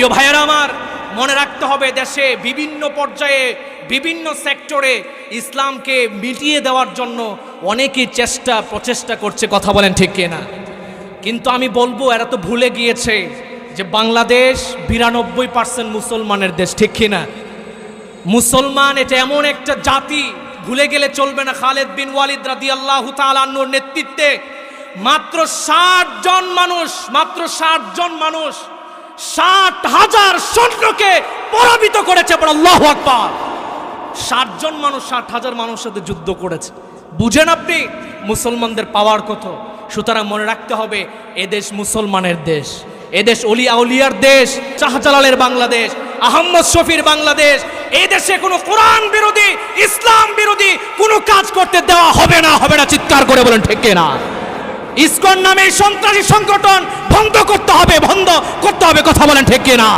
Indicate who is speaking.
Speaker 1: প্রিয় ভাইয়েরা আমার, মনে রাখতে হবে দেশে বিভিন্ন পর্যায়ে, বিভিন্ন সেক্টরে ইসলামকে মিটিয়ে দেওয়ার জন্য অনেকেই চেষ্টা, প্রচেষ্টা করছে, কথা বলেন ঠিক না কিন্তু আমি বলব, এরা তো ভুলে গিয়েছে যে বাংলাদেশ বিরানব্বই পার্সেন্ট মুসলমানের দেশ, ঠিক কিনা? মুসলমান এটা এমন একটা জাতি, ভুলে গেলে চলবে না। খালেদ বিন ওয়ালিদ রাদি আল্লাহ তালান্নর নেতৃত্বে মাত্র ষাট জন মানুষ, মাত্র ষাট জন মানুষ ষাট হাজার সৈন্যকে পরাজিত করেছে বড় আল্লাহ মানুষ, ষাট হাজার মানুষের সাথে যুদ্ধ করেছে। বুঝেন আপনি, মুসলমানদের পাওয়ার কত? সুতরাং মনে রাখতে হবে এদেশ মুসলমানের দেশ। এদেশ অলি আউলিয়ার দেশ, শাহজালালের বাংলাদেশ, আহম্মদ শফির বাংলাদেশ। এই দেশে কোনো কোরআন বিরোধী, ইসলাম বিরোধী কোনো কাজ করতে দেওয়া হবে না হবে না। চিৎকার করে বলেন, ঠিক না ইসকন নামে সন্ত্রাসী সংগঠন হবে কথা বলেন ঠিক না